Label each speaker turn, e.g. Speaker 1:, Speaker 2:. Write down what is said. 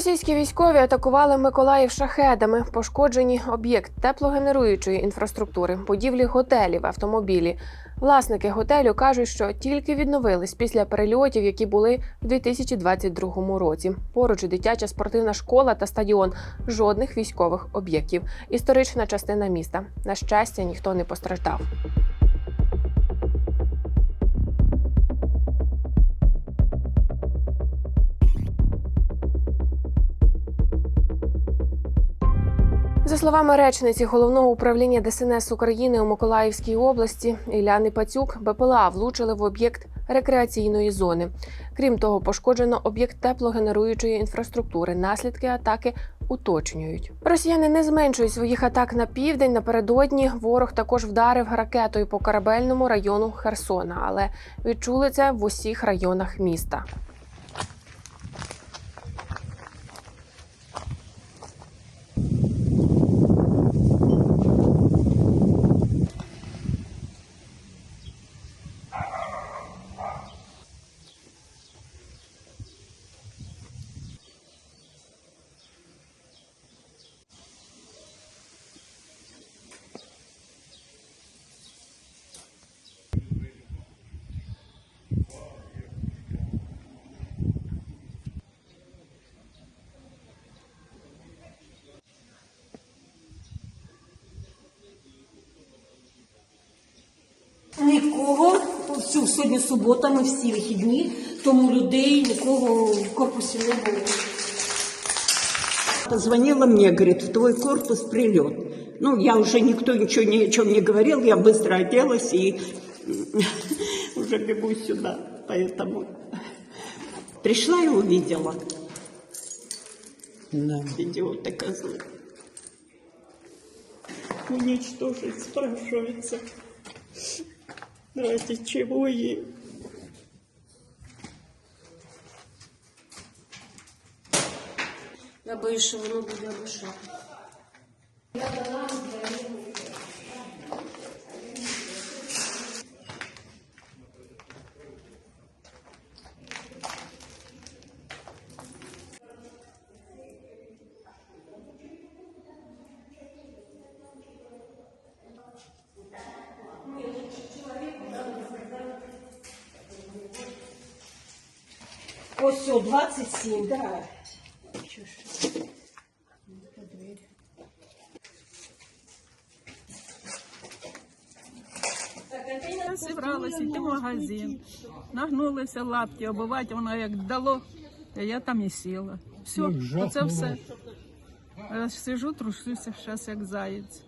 Speaker 1: Російські військові атакували Миколаїв шахедами. Пошкоджені об'єкт теплогенеруючої інфраструктури, будівлі готелів, автомобілі. Власники готелю кажуть, що тільки відновились після перельотів, які були в 2022 році. Поруч дитяча спортивна школа та стадіон. Жодних військових об'єктів. Історична частина міста. На щастя, ніхто не постраждав. За словами речниці головного управління ДСНС України у Миколаївській області Іляни Пацюк, БПЛА влучили в об'єкт рекреаційної зони. Крім того, пошкоджено об'єкт теплогенеруючої інфраструктури. Наслідки атаки уточнюють. Росіяни не зменшують своїх атак на південь. Напередодні ворог також вдарив ракетою по корабельному району Херсона, але відчули це в усіх районах міста.
Speaker 2: Нікого, всю сьогодні субота, ми всі вихідні, тому людей нікого в корпусі не було.
Speaker 3: Позвонила мне, говорит, в твой корпус прилет. Ну, я уже никто ничего ни о чем не говорил, я быстро оделась и уже бегу сюда, поэтому пришла и увидела. Да. Идиоты козлы. Уничтожить спрашивается. Ради чего и
Speaker 2: Я боюсь, що воно буде лише. Ось о, 27. Да.
Speaker 4: Зібралася йти в магазин. Нагнулися лапки, обувати, воно як дало, а я там і сіла. Все, оце все. Я сижу, трушуся зараз як заєць.